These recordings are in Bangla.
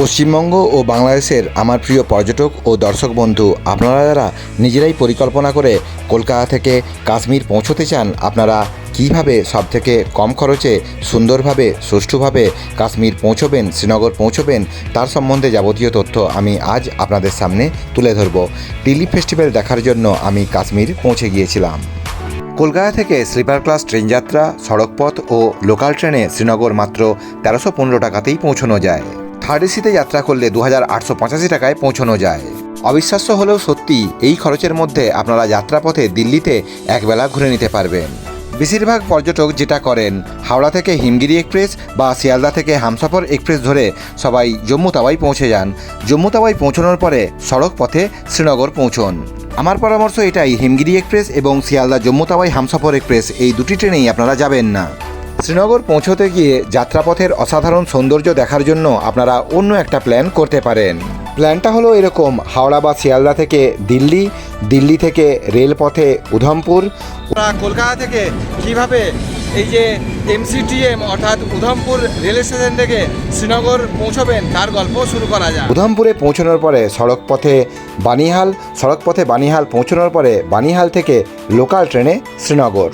পশ্চিমবঙ্গ ও বাংলাদেশের আমার প্রিয় পর্যটক ও দর্শক বন্ধু, আপনারা যারা নিজেরাই পরিকল্পনা করে কলকাতা থেকে কাশ্মীর পৌঁছতে চান, আপনারা কীভাবে সবথেকে কম খরচে সুন্দরভাবে, সুষ্ঠুভাবে কাশ্মীর পৌঁছবেন, শ্রীনগর পৌঁছবেন, তার সম্বন্ধে যাবতীয় তথ্য আমি আজ আপনাদের সামনে তুলে ধরব। দিল্লি ফেস্টিভ্যাল দেখার জন্য আমি কাশ্মীর পৌঁছে গিয়েছিলাম। কলকাতা থেকে স্লিপার ক্লাস ট্রেন যাত্রা, সড়কপথ ও লোকাল ট্রেনে শ্রীনগর মাত্র তেরোশো পনেরো টাকাতেই পৌঁছানো যায়। থার্ড এসিতে যাত্রা করলে দু হাজার আটশো পঁচাশি টাকায় পৌঁছানো যায়। অবিশ্বাস্য হলেও সত্যি, এই খরচের মধ্যে আপনারা যাত্রাপথে দিল্লিতে একবেলা ঘুরে নিতে পারবেন। বেশিরভাগ পর্যটক যেটা করেন, হাওড়া থেকে হিমগিরি এক্সপ্রেস বা শিয়ালদা থেকে হামসফর এক্সপ্রেস ধরে সবাই জম্মু তাওয়াই পৌঁছে যান। জম্মু তাওয়াই পৌঁছানোর পরে সড়ক পথে শ্রীনগর পৌঁছন। আমার পরামর্শ এটাই, হিমগিরি এক্সপ্রেস এবং শিয়ালদা জম্মু তাওয়াই হামসফর এক্সপ্রেস, এই দুটি ট্রেনেই আপনারা যাবেন না। শ্রীনগর পৌঁছতে গিয়ে যাত্রাপথের অসাধারণ সৌন্দর্য দেখার জন্য আপনারা অন্য একটা প্ল্যান করতে পারেন। প্ল্যানটা হলো এরকম হাওড়া বা শিয়ালদা থেকে দিল্লি দিল্লি থেকে রেলপথে উধমপুর। কলকাতা থেকে কীভাবে এই যে এমসিটিএম অর্থাৎ উধমপুর রেল স্টেশন থেকে শ্রীনগর পৌঁছবেন তার গল্প শুরু করা যায় উধমপুরে পৌঁছানোর পরে সড়ক পথে বানিহাল সড়ক পথে বানিহাল পৌঁছানোর পরে বানিহাল থেকে লোকাল ট্রেনে শ্রীনগর।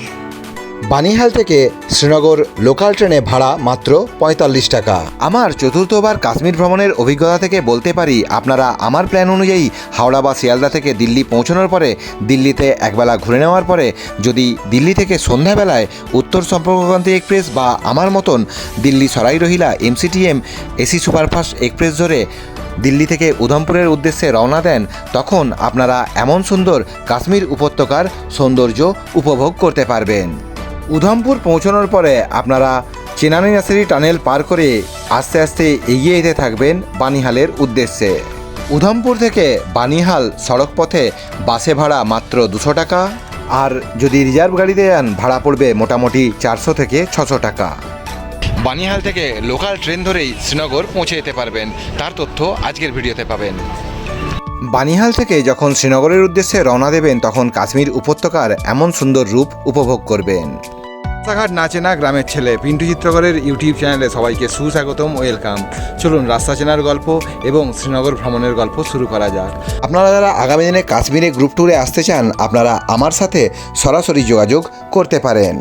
বানিহাল থেকে শ্রীনগর লোকাল ট্রেনে ভাড়া মাত্র পঁয়তাল্লিশ টাকা। আমার চতুর্থবার কাশ্মীর ভ্রমণের অভিজ্ঞতা থেকে বলতে পারি, আপনারা আমার প্ল্যান অনুযায়ী হাওড়া বা শিয়ালদা থেকে দিল্লি পৌঁছানোর পরে, দিল্লিতে একবেলা ঘুরে নেওয়ার পরে, যদি দিল্লি থেকে সন্ধ্যাবেলায় উত্তর সম্পর্কক্রান্তি এক্সপ্রেস বা আমার মতন Delhi Sarai Rohilla MCTM AC superfast express ধরে দিল্লি থেকে উধমপুরের উদ্দেশ্যে রওনা দেন, তখন আপনারা এমন সুন্দর কাশ্মীর উপত্যকার সৌন্দর্য উপভোগ করতে পারবেন। উধমপুর পৌঁছানোর পরে আপনারা চেনানি নার্সারি টানেল পার করে আস্তে আস্তে এগিয়ে যেতে থাকবেন বানিহালের উদ্দেশ্যে। উধমপুর থেকে বানিহাল সড়ক পথে বাসে ভাড়া মাত্র দুশো টাকা আর যদি রিজার্ভ গাড়িতে যান, ভাড়া পড়বে মোটামুটি চারশো থেকে ছশো টাকা। বানিহাল থেকে লোকাল ট্রেন ধরেই শ্রীনগর পৌঁছে যেতে পারবেন। তার তথ্য আজকের ভিডিওতে পাবেন। বানিহাল থেকে যখন শ্রীনগরের উদ্দেশ্যে রওনা দেবেন, তখন কাশ্মীর উপত্যকার এমন সুন্দর রূপ উপভোগ করবেন। রাস্তাঘাট নাচে না গ্রামের ছেলে পিন্টু চিত্রকরের ইউটিউব চ্যানেলে সবাইকে সুস্বাগতম, ওয়েলকাম। চলুন রাস্তা চেনার গল্প এবং শ্রীনগর ভ্রমণের গল্প শুরু করা যাক। আপনারা যারা আগামী দিনে কাশ্মীরে গ্রুপ ট্যুরে আসতে চান, আপনারা আমার সাথে সরাসরি যোগাযোগ করতে পারেন।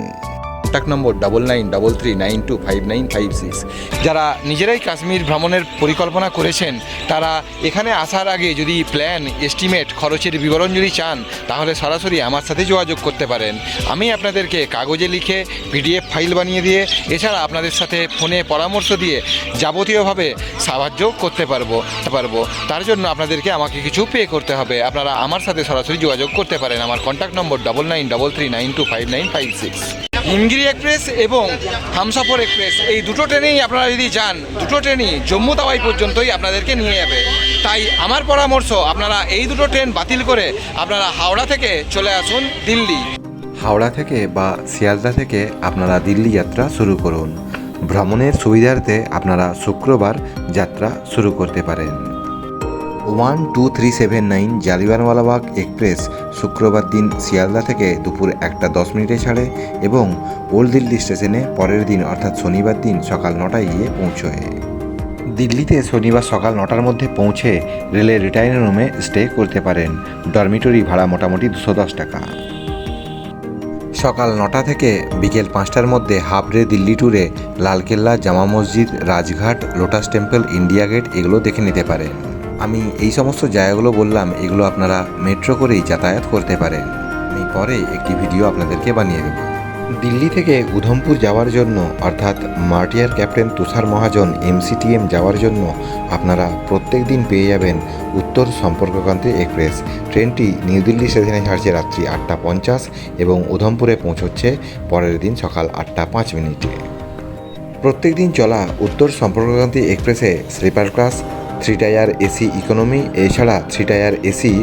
Contact number double nine double three nine two five nine five six যারা নিজেরাই কাশ্মীর ভ্রমণের পরিকল্পনা করেছেন, তারা এখানে আসার আগে যদি প্ল্যান এস্টিমেট খরচের বিবরণ যদি চান, তাহলে সরাসরি আমার সাথে যোগাযোগ করতে পারেন। আমি আপনাদেরকে কাগজে লিখে পিডিএফ ফাইল বানিয়ে দিয়ে, এছাড়া আপনাদের সাথে ফোনে পরামর্শ দিয়ে যাবতীয়ভাবে সাহায্য করতে পারব পারব। তার জন্য আপনাদেরকে আমাকে কিছু পে করতে হবে। আপনারা আমার সাথে সরাসরি যোগাযোগ করতে পারেন। আমার contact number double nine double three nine two five nine five six Himgiri express এবং হামসাফর এক্সপ্রেস, এই দুটো ট্রেনেই আপনারা যদি যান, দুটো ট্রেনই জম্মু তাওয়াই পর্যন্তই আপনাদেরকে নিয়ে যাবে। তাই আমার পরামর্শ, আপনারা এই দুটো ট্রেন বাতিল করে আপনারা হাওড়া থেকে চলে আসুন দিল্লি। হাওড়া থেকে বা শিয়ালদা থেকে আপনারা দিল্লি যাত্রা শুরু করুন। ভ্রমণের সুবিধার্থে আপনারা শুক্রবার যাত্রা শুরু করতে পারেন। One two three seven nine Jallianwala Bagh express শুক্রবার দিন শিয়ালদা থেকে দুপুর একটা দশ মিনিটে ছাড়ে এবং ওল্ড দিল্লি স্টেশনে পরের দিন অর্থাৎ শনিবার দিন সকাল নটায় গিয়ে পৌঁছয়। দিল্লিতে শনিবার সকাল নটার মধ্যে পৌঁছে রেলের রিটায়ারিং রুমে স্টে করতে পারেন ডরমিটরি ভাড়া মোটামুটি দুশো দশ টাকা। সকাল নটা থেকে বিকেল পাঁচটার মধ্যে হাফ ডে দিল্লি ট্যুরে Lal Qila Jama Masjid, Rajghat, lotus temple, India gate এগুলো দেখে নিতে পারেন। আমি এই সমস্ত জায়গাগুলো বললাম, এগুলো আপনারা মেট্রো করেই যাতায়াত করতে পারেন। আমি পরে একটি ভিডিও আপনাদেরকে বানিয়ে দেব। দিল্লি থেকে উধমপুর যাওয়ার জন্য, অর্থাৎ মার্টিয়ার ক্যাপ্টেন তুষার মহাজন এমসিটিএম যাওয়ার জন্য আপনারা প্রত্যেক দিন পেয়ে যাবেন উত্তর সম্পর্কক্রান্তি এক্সপ্রেস। ট্রেনটি নিউ দিল্লি স্টেশনে ছাড়ছে রাত্রি আটটা পঞ্চাশ এবং উধমপুরে পৌঁছচ্ছে পরের দিন সকাল আটটা পাঁচ মিনিটে। প্রত্যেক দিন চলা উত্তর সম্পর্কক্রান্তি এক্সপ্রেসে sleeper class three tier AC economy এছাড়া থ্রি টায়ার এসি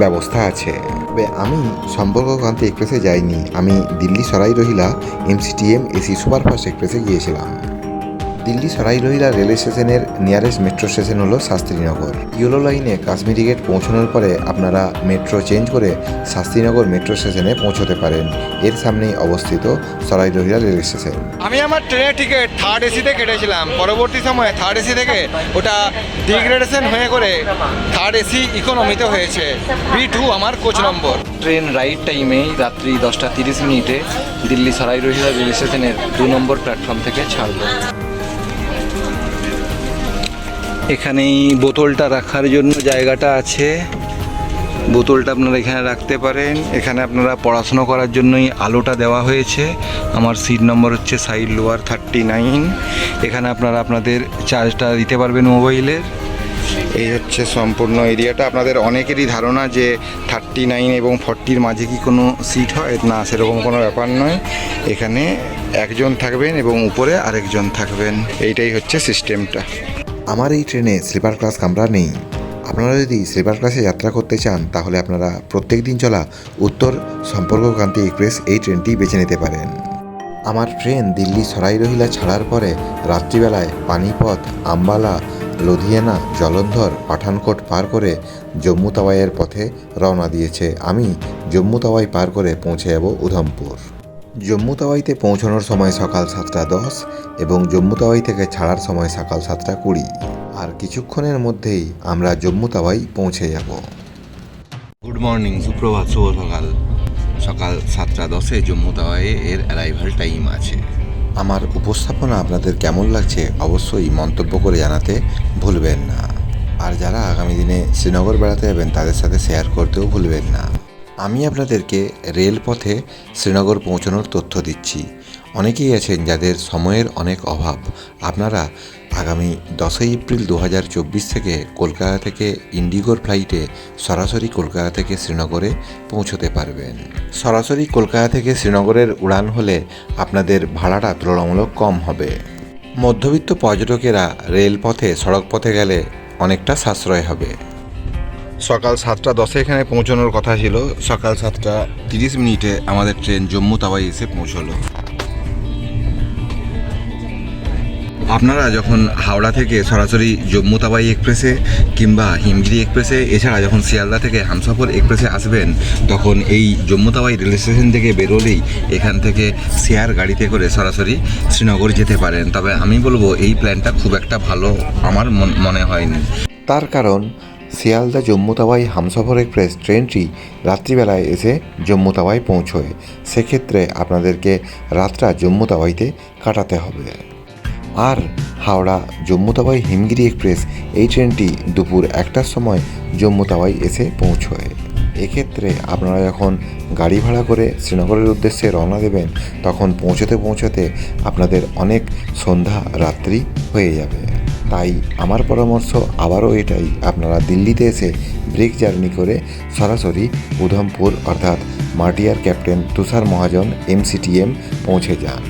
ব্যবস্থা আছে। তবে আমি সম্পর্কক্রান্তি এক্সপ্রেসে যাইনি। আমি Delhi Sarai Rohilla MCTM AC superfast এক্সপ্রেসে গিয়েছিলাম। দিল্লি সরাই রহিলা রেল স্টেশনের নিয়ারেস্ট মেট্রো স্টেশন হলো শাস্ত্রীনগর। ইয়েলো লাইনে কাশ্মীরি গেট পৌঁছানোর পরে আপনারা মেট্রো চেঞ্জ করে শাস্ত্রীনগর মেট্রো স্টেশনে পৌঁছতে পারেন। এর সামনেই অবস্থিত সরাই রহিলা রেল স্টেশন। আমি আমার ট্রেনের টিকিট থার্ড এসিতে কেটেছিলাম। পরবর্তী সময়ে থার্ড এসি থেকে ওটা ডিগ্রেডেশন হয়ে করে থার্ড এসি ইকোনমিতে হয়েছে। বি টু আমার কোচ নম্বর। ট্রেন রাইট টাইমেই রাত্রি দশটা তিরিশ মিনিটে দিল্লি সারাই রহিলা রেল স্টেশনের দু নম্বর প্ল্যাটফর্ম থেকে ছাড়লো। এখানেই বোতলটা রাখার জন্য জায়গাটা আছে। বোতলটা আপনারা এখানে রাখতে পারেন। এখানে আপনারা পড়াশুনো করার জন্যই আলোটা দেওয়া হয়েছে। আমার সিট নম্বর হচ্ছে সাইড লোয়ার থার্টি নাইন। এখানে আপনারা আপনাদের চার্জটা দিতে পারবেন মোবাইলের। এই হচ্ছে সম্পূর্ণ এরিয়াটা। আপনাদের অনেকেরই ধারণা যে থার্টি নাইন এবং ফর্টির মাঝে কি কোনো সিট হয়? না, সেরকম কোনো ব্যাপার নয়। এখানে একজন থাকবেন এবং উপরে আরেকজন থাকবেন। এইটাই হচ্ছে সিস্টেমটা। আমার এই ট্রেনে স্লিপার ক্লাস কামরা নেই। আপনারা যদি স্লিপার ক্লাসে যাত্রা করতে চান, তাহলে আপনারা প্রত্যেক দিন চলা উত্তর সম্পর্কক্রান্তি এক্সপ্রেস এই ট্রেনটি বেছে নিতে পারেন। আমার ট্রেন দিল্লি সরাই রহিলা ছাড়ার পরে রাত্রিবেলায় পানিপথ, আম্বালা, লুধিয়ানা, জলন্ধর, পাঠানকোট পার করে জম্মু তাওয়াইয়ের পথে রওনা দিয়েছে। আমি জম্মু তাওয়াই পার করে পৌঁছে যাব উধমপুর। জম্মু তাওয়াইতে পৌঁছানোর সময় সকাল সাতটা দশ এবং জম্মু তাওয়াই থেকে ছাড়ার সময় সকাল সাতটা কুড়ি। আর কিছুক্ষণের মধ্যেই আমরা জম্মু তাওয়াই পৌঁছে যাব। গুড মর্নিং সুপ্রভাত শুভ সকাল। সকাল সাতটা দশে জম্মু তাওয়ায়ে এর অ্যারাইভাল টাইম আছে। আমার উপস্থাপনা আপনাদের কেমন লাগছে অবশ্যই মন্তব্য করে জানাতে ভুলবেন না। আর যারা আগামী দিনে শ্রীনগর বেড়াতে যাবেন তাদের সাথে শেয়ার করতেও ভুলবেন না। আমি আপনাদেরকে রেলপথে শ্রীনগর পৌঁছানোর তথ্য দিচ্ছি। অনেকেই আছেন যাদের সময়ের অনেক অভাব। আপনারা আগামী দশই এপ্রিল দু হাজার চব্বিশ থেকে কলকাতা থেকে ইন্ডিগোর ফ্লাইটে সরাসরি কলকাতা থেকে শ্রীনগরে পৌঁছতে পারবেন। সরাসরি কলকাতা থেকে শ্রীনগরের উড়ান হলে আপনাদের ভাড়াটা তুলনামূলক কম হবে। মধ্যবিত্ত পর্যটকেরা রেলপথে, সড়কপথে গেলে অনেকটা সাশ্রয় হবে। সকাল সাতটা দশে এখানে পৌঁছানোর কথা ছিল। সকাল সাতটা তিরিশ মিনিটে আমাদের ট্রেন জম্মু তাওয়াই এসে পৌঁছলো। আপনারা যখন হাওড়া থেকে সরাসরি জম্মু তাওয়াই এক্সপ্রেসে কিংবা হিমগিরি এক্সপ্রেসে, এছাড়া যখন শিয়ালদা থেকে হামসফর এক্সপ্রেসে আসবেন, তখন এই জম্মু তাওয়াই রেল স্টেশন থেকে বেরোলেই এখান থেকে শেয়ার গাড়িতে করে সরাসরি শ্রীনগর যেতে পারেন। তবে আমি বলব, এই প্ল্যানটা খুব একটা ভালো আমার মনে হয়নি। তার কারণ শিয়ালদা জম্মু তাওয়াই হামসফর এক্সপ্রেস ট্রেনটি রাত্রিবেলায় এসে জম্মু তাওয়াই পৌঁছয়। সেক্ষেত্রে আপনাদেরকে রাতটা জম্মু তাওয়াইতে কাটাতে হবে। আর হাওড়া জম্মু তাওয়াই হিমগিরি এক্সপ্রেস এই ট্রেনটি দুপুর একটার সময় জম্মু তাওয়াই এসে পৌঁছয়। এক্ষেত্রে আপনারা যখন গাড়ি ভাড়া করে শ্রীনগরের উদ্দেশ্যে রওনা দেবেন, তখন পৌঁছতে পৌঁছতে আপনাদের অনেক সন্ধ্যা রাত্রি হয়ে যাবে। তাই আমার পরামর্শ আবারও এটাই। আপনারা দিল্লিতে এসে ব্রেক জার্নি করে সরাসরি উধমপুর অর্থাৎ মাটিয়ার ক্যাপ্টেন তুষার মহাজন, এমসিটিএম, পৌঁছে যান।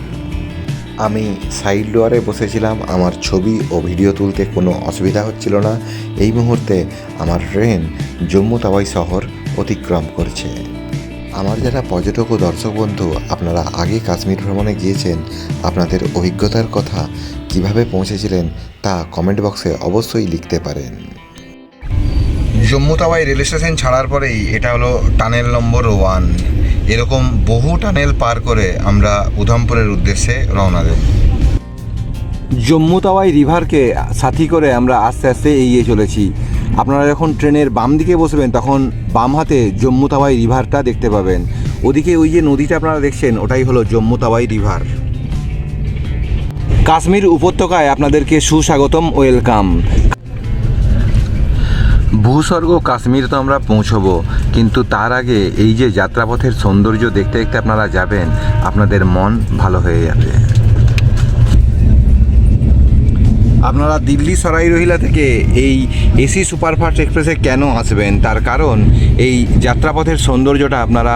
আমি সাইড ডোয়ারে বসেছিলাম, আমার ছবি ও ভিডিও তুলতে কোনো অসুবিধা হচ্ছিল না। এই মুহূর্তে আমার ট্রেন জম্মু তাওয়াই শহর অতিক্রম করছে। আমার যারা পর্যটক ও দর্শক বন্ধু, আপনারা আগে কাশ্মীর ভ্রমণে গিয়েছেন, আপনাদের অভিজ্ঞতার কথা কীভাবে পৌঁছেছিলেন তা কমেন্ট বক্সে অবশ্যই লিখতে পারেন। জম্মু তাওয়াই রেল স্টেশন ছাড়ার পরেই এটা হলো টানেল নম্বর ওয়ান। এরকম বহু টানেল পার করে আমরা উধমপুরের উদ্দেশ্যে রওনা দেব। জম্মু তাওয়াই রিভারকে সাথী করে আমরা আস্তে আস্তে এগিয়ে চলেছি। আপনারা যখন ট্রেনের বাম দিকে বসবেন তখন বাম হাতে জম্মু তাওয়াই রিভারটা দেখতে পাবেন। ওদিকে ওই যে নদীটা আপনারা দেখছেন ওটাই হলো জম্মু তাওয়াই রিভার। কাশ্মীর উপত্যকায় আপনাদেরকে সুস্বাগতম, ওয়েলকাম। ভূস্বর্গ কাশ্মীর তো আমরা পৌঁছবো, কিন্তু তার আগে এই যে যাত্রাপথের সৌন্দর্য দেখতে দেখতে আপনারা যাবেন, আপনাদের মন ভালো হয়ে যাবে। আপনারা দিল্লি সরাই রহিলা থেকে এই এসি সুপারফাস্ট এক্সপ্রেসে কেন আসবেন? তার কারণ এই যাত্রাপথের সৌন্দর্যটা আপনারা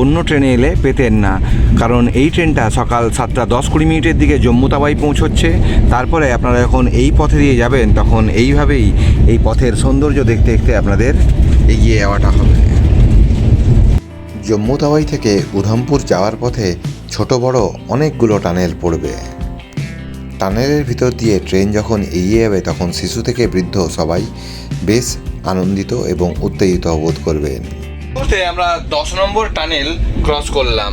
অন্য ট্রেনে এলে পেতেন না। কারণ এই ট্রেনটা সকাল সাতটা দশ কুড়ি মিনিটের দিকে জম্মু তাওয়াই পৌঁছচ্ছে। তারপরে আপনারা যখন এই পথে দিয়ে যাবেন, তখন এইভাবেই এই পথের সৌন্দর্য দেখতে দেখতে আপনাদের এগিয়ে যাওয়াটা হবে। জম্মু তাওয়াই থেকে উধমপুর যাওয়ার পথে ছোট বড় অনেকগুলো টানেল পড়বে। টানেলের ভিতর দিয়ে ট্রেন যখন এগিয়ে যাবে, তখন শিশু থেকে বৃদ্ধ সবাই বেশ আনন্দিত এবং উত্তেজিত বোধ করবেন। মুহূর্তে আমরা দশ নম্বর টানেল ক্রস করলাম।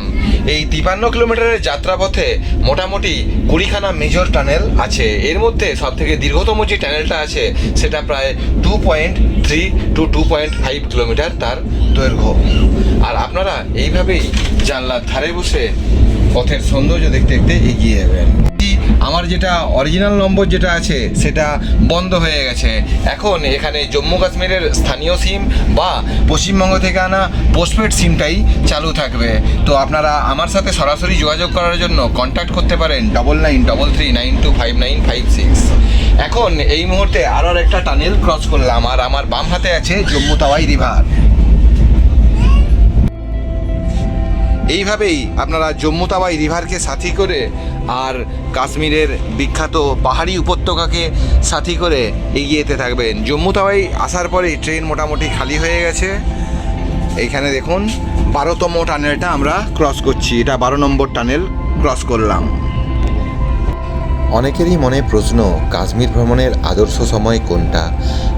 এই তিপান্ন কিলোমিটারের যাত্রাপথে মোটামুটি কুড়িখানা মেজর টানেল আছে। এর মধ্যে সব থেকে দীর্ঘতম যে টানেলটা আছে, সেটা প্রায় two point three two two point five kilometre তার দৈর্ঘ্য। আর আপনারা এইভাবেই জানলার ধারে বসে পথের সৌন্দর্য দেখতে দেখতে এগিয়ে যাবেন। আমার যেটা অরিজিনাল নম্বর যেটা আছে, সেটা বন্ধ হয়ে গেছে। এখন এখানে জম্মু কাশ্মীরের স্থানীয় সিম বা পশ্চিমবঙ্গ থেকে আনা পোস্টপেড সিমটাই চালু থাকবে। তো আপনারা আমার সাথে সরাসরি যোগাযোগ করার জন্য কন্ট্যাক্ট করতে পারেন double nine double three nine two five nine five six এখন এই মুহূর্তে আরও একটা টানেল ক্রস করলাম, আর আমার বাম হাতে আছে জম্মু তাওয়াই রিভার এইভাবেই আপনারা জম্মু তাওয়াই রিভারকে সাথী করে আর কাশ্মীরের বিখ্যাত পাহাড়ি উপত্যকাকে সাথী করে এগিয়ে যেতে থাকবেন। জম্মু তাওয়াই আসার পরেই ট্রেন মোটামুটি খালি হয়ে গেছে। এইখানে দেখুন, বারোতম টানেলটা আমরা ক্রস করছি। এটা বারো নম্বর টানেল ক্রস করলাম। অনেকেরই মনে প্রশ্ন, কাশ্মীর ভ্রমণের আদর্শ সময় কোনটা?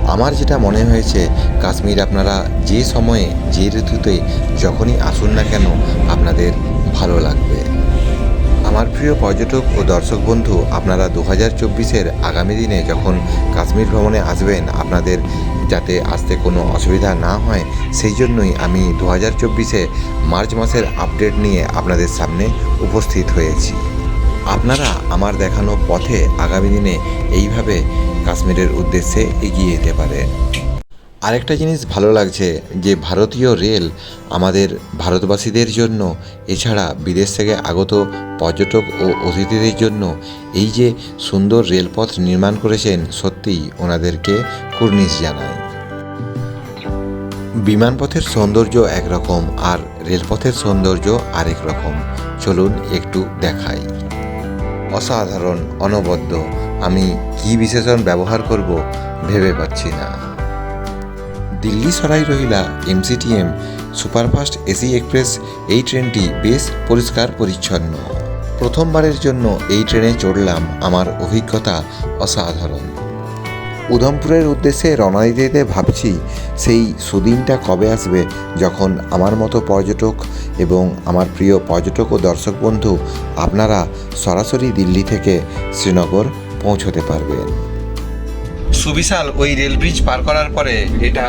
আমার যেটা মনে হয়েছে, কাশ্মীর আপনারা যে সময়ে, যে ঋতুতে যখনই আসুন না কেন, আপনাদের ভালো লাগবে। আমার প্রিয় পর্যটক ও দর্শক বন্ধু, আপনারা দু হাজার চব্বিশের আগামী দিনে যখন কাশ্মীর ভ্রমণে আসবেন, আপনাদের যাতে আসতে কোনো অসুবিধা না হয়, সেই জন্যই আমি দু হাজার চব্বিশে মার্চ মাসের আপডেট নিয়ে আপনাদের সামনে উপস্থিত হয়েছি। আপনারা আমার দেখানো পথে আগামী দিনে এইভাবে কাশ্মীরের উদ্দেশ্যে এগিয়ে যেতে পারেন। আরেকটা জিনিস ভালো লাগছে যে ভারতীয় রেল আমাদের ভারতবাসীদের জন্য, এছাড়া বিদেশ থেকে আগত পর্যটক ও অতিথিদের জন্য এই যে সুন্দর রেলপথ নির্মাণ করেছেন, সত্যিই ওনাদেরকে কুর্নিশ জানায়। বিমানপথের সৌন্দর্য একরকম আর রেলপথের সৌন্দর্য আরেক রকম। চলুন একটু দেখাই। অসাধারণ, অনবদ্য। আমি কী বিশেষণ ব্যবহার করব ভেবে পাচ্ছি না। Delhi Sarai Rohilla, MCTM, superfast AC express, এই ট্রেনটি বেশ পরিষ্কার পরিচ্ছন্ন। প্রথমবারের জন্য এই ট্রেনে চড়লাম আমার অভিজ্ঞতা অসাধারণ। উধমপুরের উদ্দেশ্যে রওনা দিতে দিতে ভাবছি, সেই সুদিনটা কবে আসবে যখন আমার মতো পর্যটক এবং আমার প্রিয় পর্যটক ও দর্শক বন্ধু আপনারা সরাসরি দিল্লি থেকে শ্রীনগর পৌঁছতে পারবেন। সুবিশাল ওই রেল ব্রিজ পার করার পরে এটা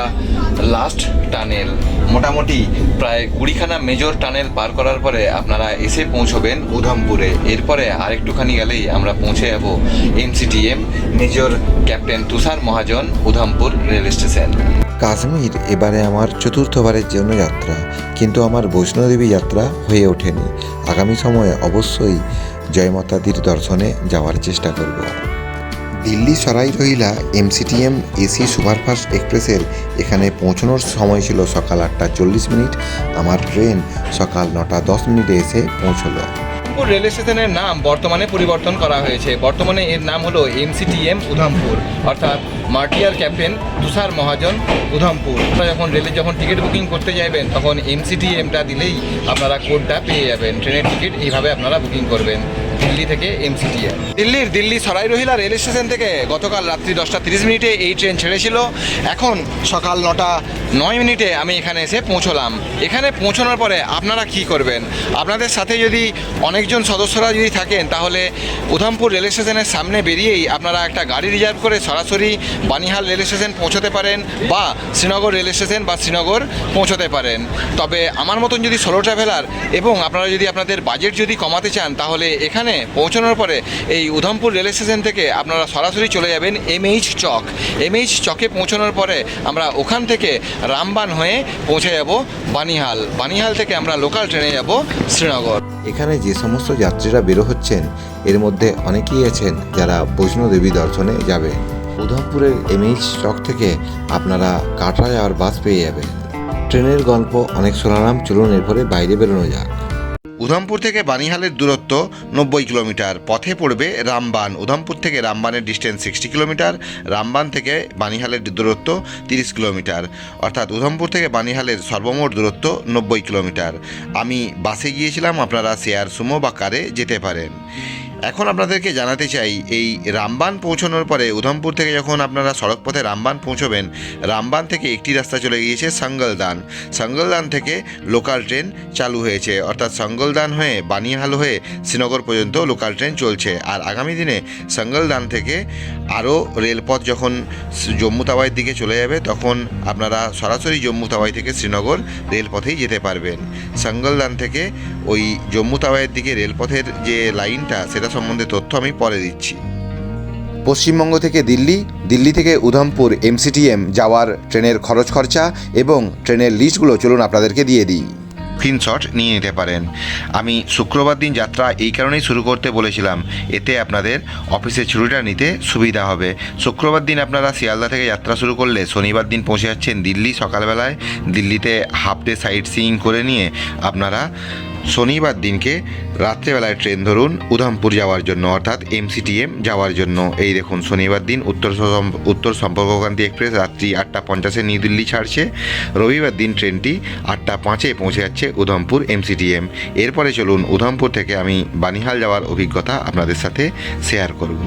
লাস্ট টানেল মোটামুটি প্রায় কুড়িখানা মেজর টানেল পার করার পরে আপনারা এসে পৌঁছবেন উধমপুরে। এরপরে আরেকটুখানি গেলেই আমরা পৌঁছে যাব MCTM major captain Tushar Mahajan Udhampur rail station. Kashmir এবারে আমার চতুর্থবারের জন্য যাত্রা, কিন্তু আমার বৈষ্ণোদেবী যাত্রা হয়ে ওঠেনি। আগামী সময়ে অবশ্যই জয়মাতাদির দর্শনে যাওয়ার চেষ্টা করব। Delhi Sarai Rohilla MCTM AC superfast এক্সপ্রেসের। এখানে পৌঁছানোর সময় ছিল সকাল আটটা চল্লিশ মিনিট। আমার ট্রেন সকাল নটা দশ মিনিটে এসে পৌঁছলো। রেল স্টেশনের নাম বর্তমানে পরিবর্তন করা হয়েছে। বর্তমানে এর নাম হলো এমসিটিএম উধমপুর। অর্থাৎ মার্টিয়ার ক্যাপ্টেন তুষার মহাজন উধমপুর। আপনারা যখন রেলে যখন টিকিট বুকিং করতে যাবেন তখন এমসিটিএমটা দিলেই আপনারা কোডটা পেয়ে যাবেন। ট্রেনের টিকিট এইভাবে আপনারা বুকিং করবেন। দিল্লি থেকে এমসিটিএম দিল্লির দিল্লি সরাই রহিলা রেল স্টেশন থেকে গতকাল রাত্রি দশটা তিরিশ মিনিটে এই ট্রেন ছেড়েছিল। এখন সকাল নটা নয় মিনিটে আমি এখানে এসে পৌঁছলাম। এখানে পৌঁছানোর পরে আপনারা কি করবেন? আপনাদের সাথে যদি অনেকজন সদস্যরা যদি থাকেন, তাহলে উধমপুর রেল স্টেশনের সামনে বেরিয়েই আপনারা একটা গাড়ি রিজার্ভ করে সরাসরি বানিহাল রেল স্টেশন পৌঁছতে পারেন বা শ্রীনগর রেল স্টেশন বা শ্রীনগর পৌঁছতে পারেন। তবে আমার মতন যদি সোলো ট্রাভেলার এবং আপনারা যদি আপনাদের বাজেট যদি কমাতে চান, তাহলে এখানে পৌঁছানোর পরে এই উধমপুর রেল স্টেশন থেকে আপনারা সরাসরি চলে যাবেন এমএইচ চক। এমএইচ চকে পৌঁছানোর পরে আমরা ওখান থেকে রামবান হয়ে পৌঁছে যাব বানিহাল বানিহাল থেকে আমরা লোকাল ট্রেনে যাব শ্রীনগর। এখানে যে সমস্ত যাত্রীরা বেরো হচ্ছেন, এর মধ্যে অনেকেই আছেন যারা বৈষ্ণোদেবী দর্শনে যাবেন। উধমপুরের এমএইচ চক থেকে আপনারা কাটরা যাওয়ার বাস পেয়ে যাবেন। ট্রেনের গল্প অনেক শোনালাম চলুন এরপরে বাইরে বেরোনো যাক। উধমপুর থেকে বানিহালের দূরত্ব নব্বই কিলোমিটার। পথে পড়বে রামবান। উধমপুর থেকে রামবানের ডিস্টেন্স সিক্সটি কিলোমিটার। রামবান থেকে বানিহালের দূরত্ব তিরিশ কিলোমিটার। অর্থাৎ উধমপুর থেকে বানিহালের সর্বমোট দূরত্ব নব্বই কিলোমিটার। আমি বাসে গিয়েছিলাম, আপনারা শেয়ার সুমো বা কারে যেতে পারেন। এখন আপনাদেরকে জানাতে চাই, এই রামবান পৌঁছানোর পরে উধমপুর থেকে যখন আপনারা সড়ক পথে রামবান পৌঁছবেন, রামবান থেকে একটি রাস্তা চলে গিয়েছে সঙ্গলদান। সঙ্গলদান থেকে লোকাল ট্রেন চালু হয়েছে। অর্থাৎ সঙ্গলদান হয়ে বানিহাল হয়ে শ্রীনগর পর্যন্ত লোকাল ট্রেন চলছে। আর আগামী দিনে সঙ্গলদান থেকে আরও রেলপথ যখন জম্মু তাওয়াইয়ের দিকে চলে যাবে, তখন আপনারা সরাসরি জম্মু তাওয়াই থেকে শ্রীনগর রেলপথেই যেতে পারবেন। সঙ্গলদান থেকে ওই জম্মু তাওয়াইয়ের দিকে রেলপথের যে লাইনটা সেটা সম্বন্ধে তথ্য আমি পরে দিচ্ছি। পশ্চিমবঙ্গ থেকে দিল্লি দিল্লি থেকে উধমপুর এমসিটিএম যাওয়ার ট্রেনের খরচ খরচা এবং ট্রেনের লিস্টগুলো চলুন আপনাদেরকে দিয়ে দিই। স্ক্রিনশট নিয়ে নিতে পারেন। আমি শুক্রবার দিন যাত্রা এই কারণেই শুরু করতে বলেছিলাম এতে আপনাদের অফিসের ছুটিটা নিতে সুবিধা হবে। শুক্রবার দিন আপনারা শিয়ালদা থেকে যাত্রা শুরু করলে শনিবার দিন পৌঁছে যাচ্ছেন দিল্লি সকালবেলায়। দিল্লিতে হাফ ডে সাইট সিইং করে নিয়ে আপনারা শনিবার দিনকে রাত্রেবেলায় ট্রেন ধরুন উধমপুর যাওয়ার জন্য, অর্থাৎ এমসিটিএম যাওয়ার জন্য। এই দেখুন, শনিবার দিন উত্তর উত্তর সম্পর্কক্রান্তি এক্সপ্রেস রাত্রি আটটা পঞ্চাশে নিউ দিল্লি ছাড়ছে। রবিবার দিন ট্রেনটি আটটা পাঁচে পৌঁছে যাচ্ছে উধমপুর এমসিটিএম এরপরে চলুন উধমপুর থেকে আমি বানিহাল যাওয়ার অভিজ্ঞতা আপনাদের সাথে শেয়ার করব।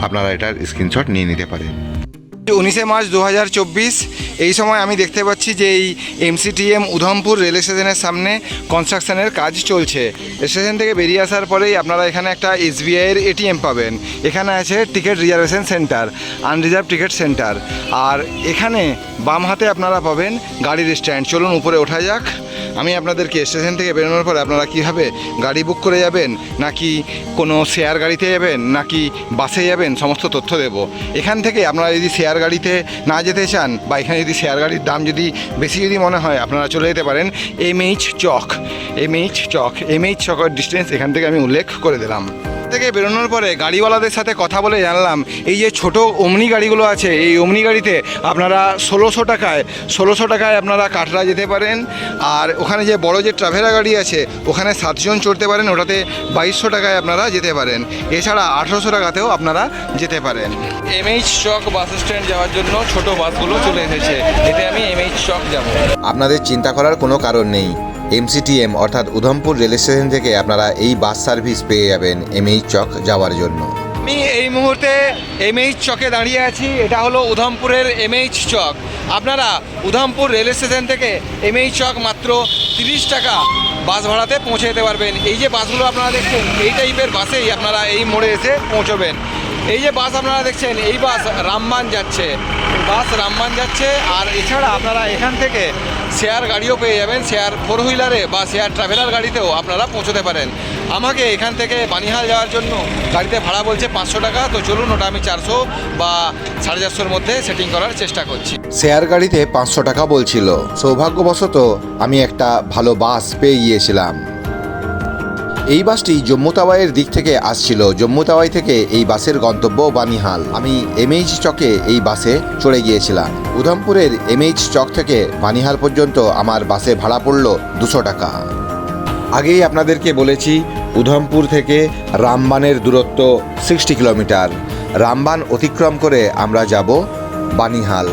আপনারা এটার স্ক্রিনশট নিয়ে নিতে পারেন। উনিশে মার্চ দু হাজার চব্বিশ, এই সময় আমি দেখতে পাচ্ছি যে এই এমসিটিএম উধমপুর রেল স্টেশনের সামনে কনস্ট্রাকশনের কাজ চলছে। স্টেশন থেকে বেরিয়ে আসার পরেই আপনারা এখানে একটা এসবিআইয়ের এটিএম পাবেন। এখানে আছে ticket reservation centre, unreserved ticket centre. আর এখানে বাম হাতে আপনারা পাবেন গাড়ির স্ট্যান্ড। চলুন উপরে ওঠা যাক। আমি আপনাদেরকে স্টেশন থেকে বেরোনোর পরে আপনারা কীভাবে গাড়ি বুক করে যাবেন, নাকি কোনো শেয়ার গাড়িতে যাবেন, নাকি বাসে যাবেন, সমস্ত তথ্য দেব। এখান থেকে আপনারা যদি শেয়ার গাড়িতে না যেতে চান, বা এখানে যদি শেয়ার গাড়ির দাম যদি বেশি যদি মনে হয়, আপনারা চলে যেতে পারেন MH Chowk MH Chowk MH চকের ডিস্টেন্স এখান থেকে আমি উল্লেখ করে দিলাম। থেকে বেরোনোর পরে গাড়িওয়ালাদের সাথে কথা বলে জানলাম এই যে ছোট অমনি গাড়িগুলো আছে এই অমনি গাড়িতে আপনারা ষোলোশো টাকায় ষোলোশো টাকায় আপনারা কাটরা যেতে পারেন। আর ওখানে যে বড় যে ট্রাভেরা গাড়ি আছে ওখানে সাতজন চড়তে পারেন ওটাতে বাইশশো টাকায় আপনারা যেতে পারেন। এছাড়া আঠেরোশো টাকাতেও আপনারা যেতে পারেন। এমএইচ চক বাস স্ট্যান্ড যাওয়ার জন্য ছোট বাসগুলো চলে এসেছে। এতে আমি এমএইচ চক যাব। আপনাদের চিন্তা করার কোনো কারণ নেই। এমসিটিএম অর্থাৎ উধমপুর রেল স্টেশন থেকে আপনারা এই বাস সার্ভিস পেয়ে যাবেন এমএইচ চক যাওয়ার জন্য। আমি এই মুহূর্তে এমএইচ চকে দাঁড়িয়ে আছি। এটা হলো উধমপুরের এমএইচ চক। আপনারা উধমপুর রেল স্টেশন থেকে এমএইচ চক মাত্র তিরিশ টাকা বাস ভাড়াতে পৌঁছে যেতে পারবেন। এই যে বাসগুলো আপনারা দেখছেন, এই টাইপের বাসেই আপনারা এই মোড়ে এসে পৌঁছবেন। এই যে বাস আপনারা দেখছেন, এই বাস রামবান যাচ্ছে। বাস রামবান যাচ্ছে, আর এছাড়া আপনারা এখান থেকে শেয়ার গাড়িও পেয়ে যাবেন, শেয়ার ফোর হুইলারে বা শেয়ার ট্রাভেলার গাড়িতেও আপনারা পৌঁছতে পারেন। আমাকে এখান থেকে বানিহাল যাওয়ার জন্য গাড়িতে ভাড়া বলছে পাঁচশো টাকা, তো চলুন ওটা আমি চারশো বা সাড়ে চারশোর মধ্যে সেটিং করার চেষ্টা করছি। শেয়ার গাড়িতে পাঁচশো টাকা বলছিল। সৌভাগ্যবশত আমি একটা ভালো বাস পেয়ে গিয়েছিলাম। এই বাসটি জম্মু তাওয়াইয়ের দিক থেকে আসছিল। জম্মু তাওয়াই থেকে এই বাসের গন্তব্য বানিহাল। আমি এমএইচ চকে এই বাসে চড়ে গিয়েছিলাম। উধমপুরের এমএইচ চক থেকে বানিহাল পর্যন্ত আমার বাসে ভাড়া পড়ল দুশো টাকা। আগেই আপনাদেরকে বলেছি, উধমপুর থেকে রামবানের দূরত্ব সিক্সটি কিলোমিটার। রামবান অতিক্রম করে আমরা যাব বানিহাল।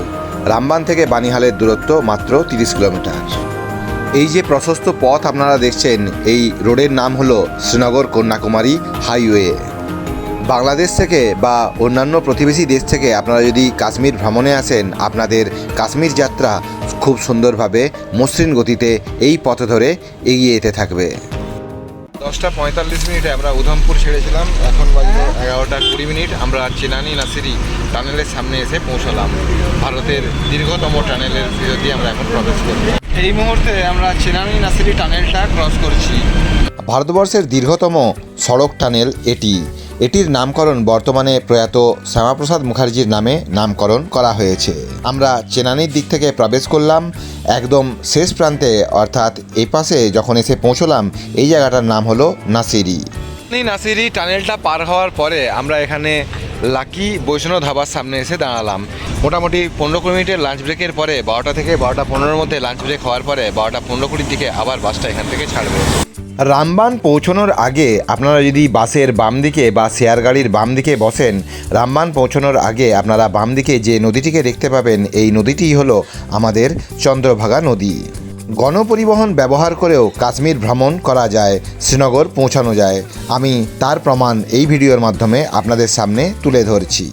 রামবান থেকে বানিহালের দূরত্ব মাত্র তিরিশ কিলোমিটার। এই যে প্রশস্ত পথ আপনারা দেখছেন, এই রোডের নাম হলো শ্রীনগর কন্যাকুমারী হাইওয়ে। বাংলাদেশ থেকে বা অন্যান্য প্রতিবেশী দেশ থেকে আপনারা যদি কাশ্মীর ভ্রমণে আসেন, আপনাদের কাশ্মীর যাত্রা খুব সুন্দরভাবে, মসৃণ গতিতে এই পথ ধরে এগিয়ে যেতে থাকবে। দশটা পঁয়তাল্লিশ মিনিটে আমরা উধমপুর ছেড়েছিলাম, এখন বাজে এগারোটা কুড়ি মিনিট, আমরা চেনানি নাসিরি টানেলের সামনে এসে পৌঁছলাম। ভারতের দীর্ঘতম টানেলের ভিতর দিয়ে আমরা এখন প্রবেশ করব এই মুহূর্তে আমরা চেনানি নাসিরি টানেলটা ক্রস করছি। ভারতবর্ষের দীর্ঘতম সড়ক টানেল এটি। এটির নামকরণ বর্তমানে প্রয়াত শ্যামাপ্রসাদ মুখার্জির নামে নামকরণ করা হয়েছে। আমরা চেনানির দিক থেকে প্রবেশ করলাম একদম শেষ প্রান্তে, অর্থাৎ এই পাশে যখন এসে পৌঁছলাম, এই জায়গাটার নাম হলো নাসিরি চেনানি নাসিরি টানেলটা পার হওয়ার পরে আমরা এখানে লাকি বৈষ্ণব ধাবার সামনে এসে দাঁড়ালাম। মোটামুটি পনেরো কুড়ি মিনিটের লাঞ্চ ব্রেকের পরে বারোটা থেকে বারোটা পনেরোর মধ্যে লাঞ্চ ব্রেক হওয়ার পরে বারোটা পনেরো কুড়ির দিকে আবার বাসটা এখান থেকে ছাড়বে। রামবান পৌঁছানোর আগে আপনারা যদি বাসের বাম দিকে বা শেয়ার গাড়ির বাম দিকে বসেন, রামবান পৌঁছানোর আগে আপনারা বাম দিকে যে নদীটিকে দেখতে পাবেন, এই নদীটি হলো আমাদের চন্দ্রভাগা নদী। গণপরিবহন ব্যবহার করেও কাশ্মীর ভ্রমণ করা যায়, শ্রীনগর পৌঁছানো যায়। আমি তার প্রমাণ এই ভিডিওর মাধ্যমে আপনাদের সামনে তুলে ধরছি।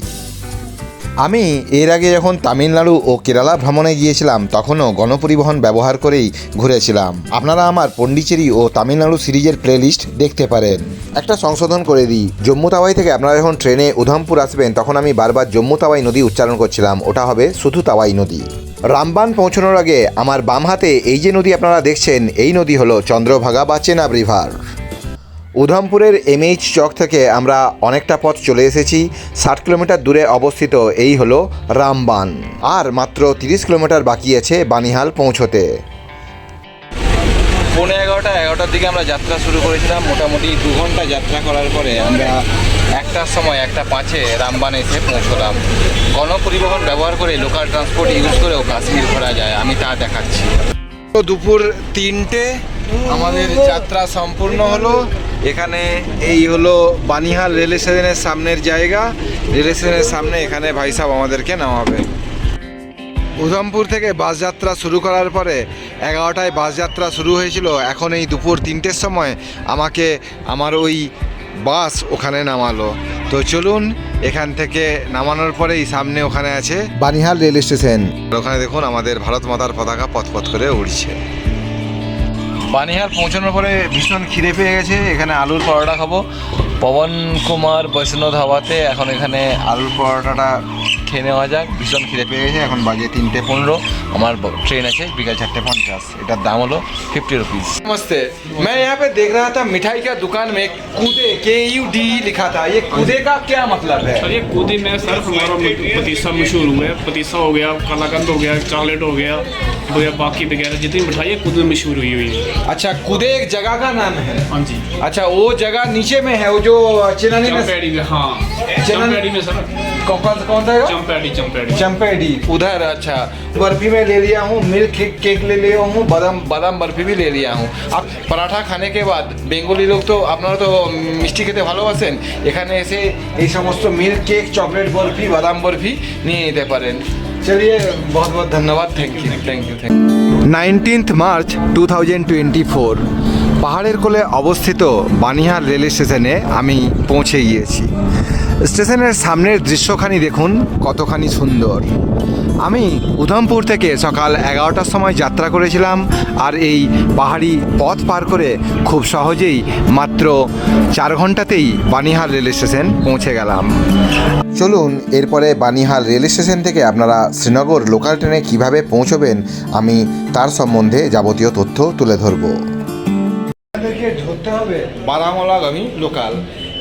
আমি এর আগে যখন তামিলনাড়ু ও কেরালা ভ্রমণে গিয়েছিলাম, তখনও গণপরিবহন ব্যবহার করেই ঘুরেছিলাম। আপনারা আমার পন্ডিচেরি ও তামিলনাড়ু সিরিজের প্লেলিস্ট দেখতে পারেন। একটা সংশোধন করে দিই, জম্মু তাওয়াই থেকে আপনারা যখন ট্রেনে উধমপুর আসবেন, তখন আমি বারবার জম্মু তাওয়াই নদী উচ্চারণ করছিলাম, ওটা হবে শুধু তাওয়াই নদী। রামবান পৌঁছানোর আগে আমার বাম হাতে এই যে নদী আপনারা দেখছেন, এই নদী হলো চন্দ্রভাগা বা চেনাব রিভার। উধমপুরের এমএইচ চক থেকে আমরা অনেকটা পথ চলে এসেছি, ষাট কিলোমিটার দূরে অবস্থিত এই হলো রামবান। আর মাত্র তিরিশ কিলোমিটার বাকি আছে বানিহাল পৌঁছতে। পৌনে এগারোটা, এগারোটার দিকে আমরা যাত্রা শুরু করেছিলাম। মোটামুটি দু ঘণ্টা যাত্রা করার পরে আমরা একটার সময়, একটা পাঁচে রামবান এসে পৌঁছলাম। গণপরিবহন ব্যবহার করে লোকাল ট্রান্সপোর্ট ইউজ করেও কাশ্মীর ঘোরা যায়, আমি তা দেখাচ্ছি। তো দুপুর তিনটে, আমাদের যাত্রা সম্পূর্ণ হলো। এখানে এই হলো বানিহাল রেল স্টেশনের সামনের জায়গা। রেল স্টেশনের সামনে এখানে ভাই সাহেব আমাদেরকে নামাবে উধমপুর থেকে বাস যাত্রা শুরু করার পরে এগারোটায় বাস যাত্রা শুরু হয়েছিল। এখন এই দুপুর তিনটের সময় আমাকে, আমার ওই বাস ওখানে নামালো। তো চলুন, এখান থেকে নামানোর পরেই সামনে ওখানে আছে বানিহাল রেল স্টেশন। ওখানে দেখুন, আমাদের ভারত মাতার পতাকা পথ করে উড়ছে। বানিহাল পৌঁছানোর পরে ভীষণ খিদে পেয়ে গেছে। এখানে আলুর পরোটা খাব। পবন কুমার বৈষ্ণব ধাবাতে এখন এখানে আলুর পরোটাটা খেয়ে নেওয়া যাক ভীষণ খিদে পেয়ে গেছে এখন বাজে তিনটে পনেরো আমার ট্রেন আছে বিকাল চারটে পঞ্চাশ এটার দাম হলো ফিফটি রুপিস नमस्ते मैं यहाँ पे देख रहा था मिठाई का दुकान में कूदे के यू डी लिखा था ये कूदे का क्या मतलब है सर ये कूदी में सर हमारा पतीसा मशहूर हुआ है पतीसा हो गया कलाकंद हो गया चॉकलेट हो गया वगैरह बाकी वगैरह जितनी मिठाई है कूदी में मशहूर हुई हुई है अच्छा कूदे एक जगह का नाम है हाँ जी अच्छा वो जगह नीचे में है वो जो चिनानी में चंपेड़ी में हाँ चंपेड़ी में सर कौन कौन कौन था चंपेड़ी चंपेड़ी चंपेडी उधर अच्छा बर्फी में ले लिया हूँ मिल्क केक केक ले लिया हूँ बादाम বাদাম বরফি भी ले लिया हूँ आप पराठा खाने के बाद বেঙ্গলি লোক তো আপনারা তো মিষ্টি খেতে ভালোবাসেন এখানে এসে এই সমস্ত মিল্ক কেক চকলেট বরফি বাদাম বরফি নিয়ে নিতে পারেন चलिए बहुत बहुत ধন্যবাদ thank you thank you thank you nineteenth March two thousand twenty four পাহাড়ের কোলে অবস্থিত বানিহাল রেল স্টেশনে আমি পৌঁছে গিয়েছি স্টেশনের সামনের দৃশ্যখানি দেখুন কতখানি সুন্দর। আমি উধমপুর থেকে সকাল এগারোটার সময় যাত্রা করেছিলাম আর এই পাহাড়ি পথ পার করে খুব সহজেই মাত্র চার ঘন্টাতেই বানিহাল রেল স্টেশন পৌঁছে গেলাম। চলুন, এরপরে বানিহাল রেল স্টেশন থেকে আপনারা শ্রীনগর লোকাল ট্রেনে কীভাবে পৌঁছবেন, আমি তার সম্বন্ধে যাবতীয় তথ্য তুলে ধরবো। ধরতে হবে বারামুলাগামী লোকাল।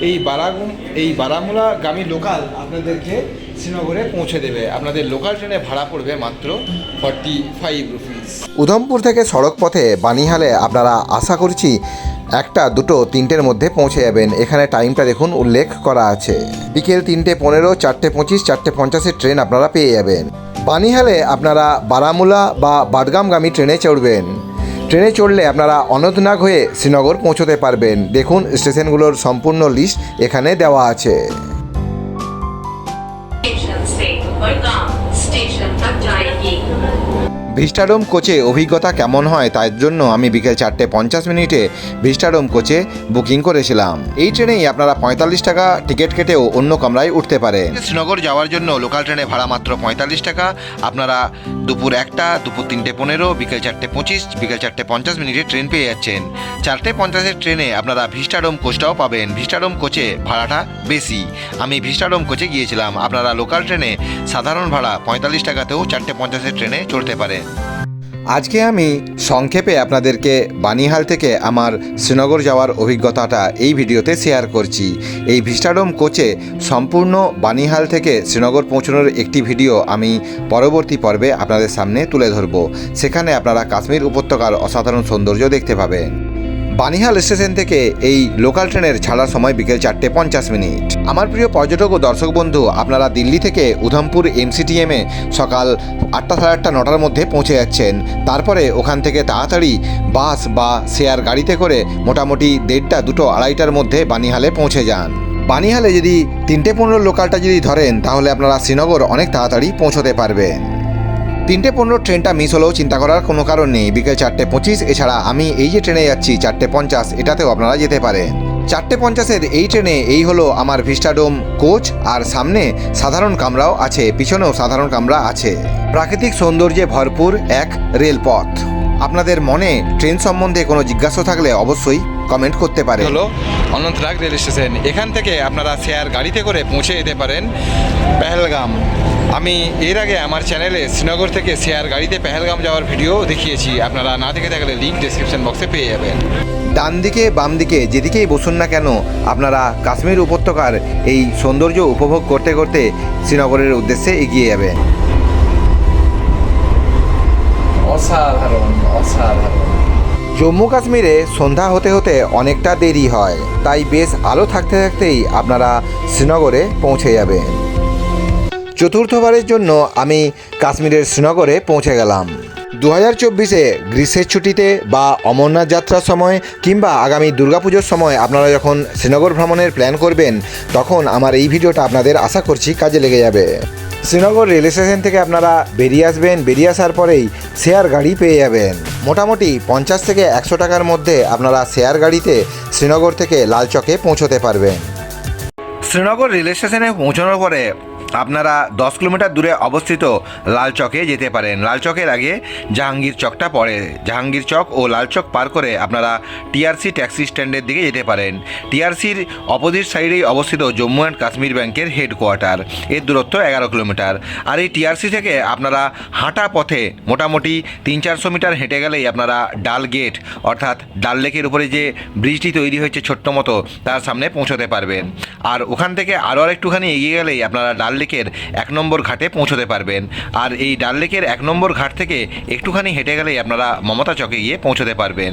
এই বারাগুম এই বারামুলাগামী লোকাল আপনাদেরকে শ্রীনগরে পৌঁছে দেবে। আপনাদের লোকাল ট্রেনে ভাড়া পড়বে মাত্র ফর্টি ফাইভ রুপিস উধমপুর থেকে সড়ক পথে বানিহালে আপনারা আশা করছি একটা, দুটো, তিনটের মধ্যে পৌঁছে যাবেন। এখানে টাইমটা দেখুন, উল্লেখ করা আছে। বিকেল তিনটে পনেরো, চারটে পঁচিশ, চারটে পঞ্চাশের ট্রেন আপনারা পেয়ে যাবেন। বানিহালে আপনারা বারামুলা বা বাডগামগামী ট্রেনে চড়বেন। ট্রেনে চড়লে আপনারা অনন্তনাগ হয়ে শ্রীনগর পৌঁছতে পারবেন দেখুন স্টেশনগুলোর সম্পূর্ণ লিস্ট এখানে দেওয়া আছে स्टेशन से बड़गाम स्टेशन तक जाएगी ভিস্টাডোম কোচে অভিজ্ঞতা কেমন হয় তার জন্য আমি বিকেল চারটে পঞ্চাশ মিনিটে ভিস্টাডোম কোচে বুকিং করেছিলাম। এই ট্রেনেই আপনারা পঁয়তাল্লিশ টাকা টিকিট কেটেও অন্য কামরায় উঠতে পারে শ্রীনগর যাওয়ার জন্য লোকাল ট্রেনে ভাড়া মাত্র পঁয়তাল্লিশ টাকা। আপনারা দুপুর একটা, দুপুর তিনটে পনেরো, বিকেল চারটে পঁচিশ, বিকেল চারটে পঞ্চাশ মিনিটে ট্রেন পেয়ে যাচ্ছেন। চারটে পঞ্চাশের ট্রেনে আপনারা ভিস্টাডোম কোচটাও পাবেন। ভিস্টাডোম কোচে ভাড়াটা বেশি। আমি ভিস্টাডোম কোচে গিয়েছিলাম। আপনারা লোকাল ট্রেনে সাধারণ ভাড়া পঁয়তাল্লিশ টাকাতেও চারটে পঞ্চাশের ট্রেনে চড়তে পারেন। আজকে আমি সংক্ষেপে আপনাদেরকে বানিহাল থেকে আমার শ্রীনগর যাওয়ার অভিজ্ঞতাটা এই ভিডিওতে শেয়ার করছি। এই ভিস্টাডোম কোচে সম্পূর্ণ বানিহাল থেকে শ্রীনগর পৌঁছানোর একটি ভিডিও আমি পরবর্তী পর্বে আপনাদের সামনে তুলে ধরব। সেখানে আপনারা কাশ্মীর উপত্যকার অসাধারণ সৌন্দর্য দেখতে পাবেন। বানিহাল স্টেশন থেকে এই লোকাল ট্রেনের ছাড়ার সময় বিকেল চারটে পঞ্চাশ মিনিট। আমার প্রিয় পর্যটক ও দর্শক বন্ধু, আপনারা দিল্লি থেকে উধমপুর এমসিটিএমে সকাল আটটা সাড়ে আটটা নটার মধ্যে পৌঁছে যাচ্ছেন। তারপরে ওখান থেকে তাড়াতাড়ি বাস বা শেয়ার গাড়িতে করে মোটামুটি দেড়টা, দুটো, আড়াইটার মধ্যে বানিহালে পৌঁছে যান। বানিহালে যদি তিনটে পনেরো লোকালটা যদি ধরেন, তাহলে আপনারা শ্রীনগর অনেক তাড়াতাড়ি পৌঁছতে পারবেন। তিনটে পনেরো ট্রেনটা মিস হলেও চিন্তা করার কোনো কারণ নেই। বিকেল চারটে পঁচিশ, এছাড়া আমি এই যে ট্রেনে যাচ্ছি, চারটে পঞ্চাশ, এটাতেও আপনারা যেতে পারেন। চারটে পঞ্চাশের এই ট্রেনে এই হলো আমার ভিস্টাডোম কোচ, আর সামনে সাধারণ কামরাও আছে, পিছনেও সাধারণ কামরা আছে। প্রাকৃতিক সৌন্দর্যে ভরপুর এক রেলপথ। আপনাদের মনে ট্রেন সম্বন্ধে কোনো জিজ্ঞাসা থাকলে অবশ্যই কমেন্ট করতে পারেন হলো অনন্তনাগ রেল স্টেশন এখান থেকে আপনারা শেয়ার গাড়িতে করে পৌঁছে যেতে পারেন পেহেলগাম। আমি এর আগে আমার চ্যানেলে শ্রীনগর থেকে শেয়ার গাড়িতে পেহেলগাম যাওয়ার ভিডিও দেখিয়েছি। আপনারা না দেখে থাকলে লিঙ্ক ডিসক্রিপশন বক্সে পেয়ে যাবেন। ডান দিকে বাম দিকে যেদিকেই বসুন না কেন আপনারা কাশ্মীর উপত্যকার এই সৌন্দর্য উপভোগ করতে করতে শ্রীনগরের উদ্দেশ্যে এগিয়ে যাবে অসাধারণ অসাধারণ। জম্মু কাশ্মীরে সন্ধ্যা হতে হতে অনেকটা দেরি হয়, তাই বেশ আলো থাকতে থাকতেই আপনারা শ্রীনগরে পৌঁছে যাবেন। চতুর্থবারের জন্য আমি কাশ্মীরের শ্রীনগরে পৌঁছে গেলাম। দু হাজার চব্বিশে গ্রীষ্মের ছুটিতে বা অমরনাথ যাত্রার সময় কিংবা আগামী দুর্গাপুজোর সময় আপনারা যখন শ্রীনগর ভ্রমণের প্ল্যান করবেন, তখন আমার এই ভিডিওটা আপনাদের আশা করছি কাজে লেগে যাবে। শ্রীনগর রেল স্টেশন থেকে আপনারা বেরিয়ে আসবেন, বেরিয়ে আসার পরেই শেয়ার গাড়ি পেয়ে যাবেন। মোটামুটি পঞ্চাশ থেকে একশো টাকার মধ্যে আপনারা শেয়ার গাড়িতে শ্রীনগর থেকে লালচকে পৌঁছতে পারবেন। শ্রীনগর রেল স্টেশনে পৌঁছানোর পরে আপনারা দশ কিলোমিটার দূরে অবস্থিত লালচকে যেতে পারেন। লালচকের আগে জাহাঙ্গীর চকটা পড়ে। জাহাঙ্গীর চক ও লালচক পার করে আপনারা টিআরসি ট্যাক্সি স্ট্যান্ডের দিকে যেতে পারেন। টিআরসির অপোজিট সাইডেই অবস্থিত জম্মু অ্যান্ড কাশ্মীর ব্যাংকের হেডকোয়ার্টার। এর দূরত্ব এগারো কিলোমিটার। আর এই টিআরসি থেকে আপনারা হাঁটা পথে মোটামুটি তিন চারশো মিটার হেঁটে গেলেই আপনারা ডাল গেট, অর্থাৎ ডাল লেকের উপরে যে ব্রিজটি তৈরি হয়েছে ছোট্ট মতো, তার সামনে পৌঁছতে পারবেন। আর ওখান থেকে আরও একটুখানি এগিয়ে গেলেই আপনারা ডাল লেকের এক নম্বর ঘাটে পৌঁছতে পারবেন। আর এই ডাল লেকের এক নম্বর ঘাট থেকে একটুখানি হেঁটে গেলেই আপনারা মমতা চকে গিয়ে পৌঁছতে পারবেন।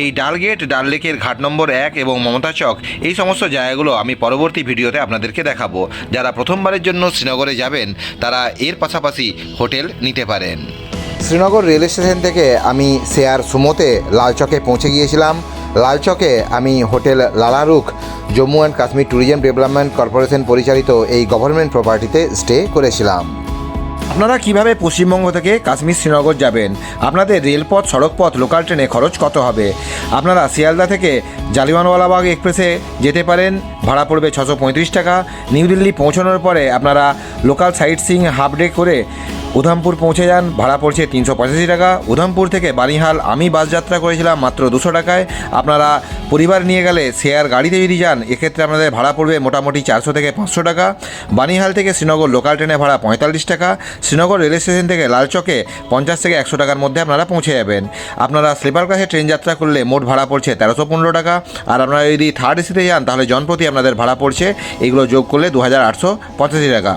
এই ডাল গেট ডাল লেকের ঘাট নম্বর এক এবং মমতা চক, এই সমস্ত জায়গাগুলো আমি পরবর্তী ভিডিওতে আপনাদেরকে দেখাবো। যারা প্রথমবারের জন্য শ্রীনগরে যাবেন, তারা এর পাশাপাশি হোটেল নিতে পারেন। শ্রীনগর রেল স্টেশন থেকে আমি শেয়ার সুমোতে লালচকে পৌঁছে গিয়েছিলাম। লালচকে আমি hotel Lalarukh, Jammu and Kashmir tourism development corporation পরিচালিত এই গভর্নমেন্ট প্রপার্টিতে স্টে করেছিলাম। আপনারা কীভাবে পশ্চিমবঙ্গ থেকে কাশ্মীর শ্রীনগর যাবেন? আপনাদের রেলপথ, সড়কপথ লোকাল ট্রেনে খরচ কত হবে? আপনারা শিয়ালদা থেকে জালিয়ানওয়ালাবাগ এক্সপ্রেসে যেতে পারেন। ভাড়া পড়বে ছশো পঁয়ত্রিশ টাকা। নিউ দিল্লি পৌঁছানোর পরে আপনারা local sightseeing half day করে উধামপুর পৌঁছে যান, ভাড়া পড়ছে তিনশো পঁচাশি টাকা। উধামপুর থেকে বানিহাল আমি বাস যাত্রা করেছিলাম মাত্র দুশো টাকায়। আপনারা পরিবার নিয়ে গেলে শেয়ার গাড়িতে যদি যান, এক্ষেত্রে আপনাদের ভাড়া পড়বে মোটামুটি চারশো থেকে পাঁচশো টাকা। বানিহাল থেকে শ্রীনগর লোকাল ট্রেনে ভাড়া পঁয়তাল্লিশ টাকা। শ্রীনগর রেল স্টেশন থেকে লালচকে পঞ্চাশ থেকে একশো টাকার মধ্যে আপনারা পৌঁছে যাবেন। আপনারা স্লিপার ক্লাসে ট্রেন যাত্রা করলে মোট ভাড়া পড়ছে তেরোশো পনেরো টাকা। আর আপনারা যদি থার্ড এসিতে যান, তাহলে জনপ্রতি আপনাদের ভাড়া পড়ছে, এগুলো যোগ করলে দু হাজার আটশো পঁচাশি টাকা।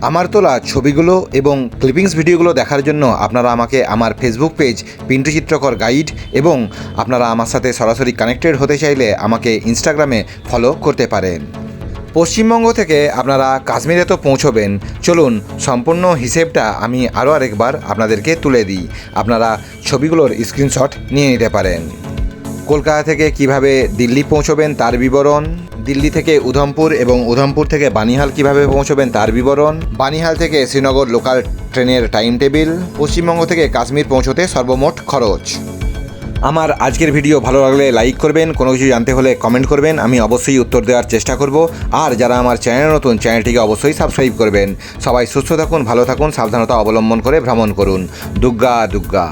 আমার তোলা ছবিগুলো এবং ক্লিপিংস ভিডিওগুলো দেখার জন্য আপনারা আমাকে আমার ফেসবুক পেজ পিন্টু চিত্রকর গাইড এবং আপনারা আমার সাথে সরাসরি কানেক্টেড হতে চাইলে আমাকে ইনস্টাগ্রামে ফলো করতে পারেন। পশ্চিমবঙ্গ থেকে আপনারা কাশ্মীরে তো পৌঁছবেন। চলুন, সম্পূর্ণ হিসেবটা আমি আরও আরেকবার আপনাদেরকে তুলে দিই। আপনারা ছবিগুলোর স্ক্রিনশট নিয়ে নিতে পারেন। কলকাতা থেকে কীভাবে দিল্লি পৌঁছবেন তার বিবরণ? দিল্লি থেকে উধমপুর এবং উধমপুর থেকে বানিহাল কীভাবে পৌঁছবেন তার বিবরণ। বানিহাল থেকে শ্রীনগর লোকাল ট্রেনের টাইম টেবিল পশ্চিমবঙ্গ থেকে কাশ্মীর পৌঁছতে সর্বমোট খরচ। আমার আজকের ভিডিও ভালো লাগলে লাইক করবেন, কোনো কিছু জানতে হলে কমেন্ট করবেন। আমি অবশ্যই উত্তর দেওয়ার চেষ্টা করব। আর যারা আমার চ্যানেল নতুন, চ্যানেলটিকে অবশ্যই সাবস্ক্রাইব করবেন। সবাই সুস্থ থাকুন, ভালো থাকুন, সাবধানতা অবলম্বন করে ভ্রমণ করুন। দুর্গা দুর্গা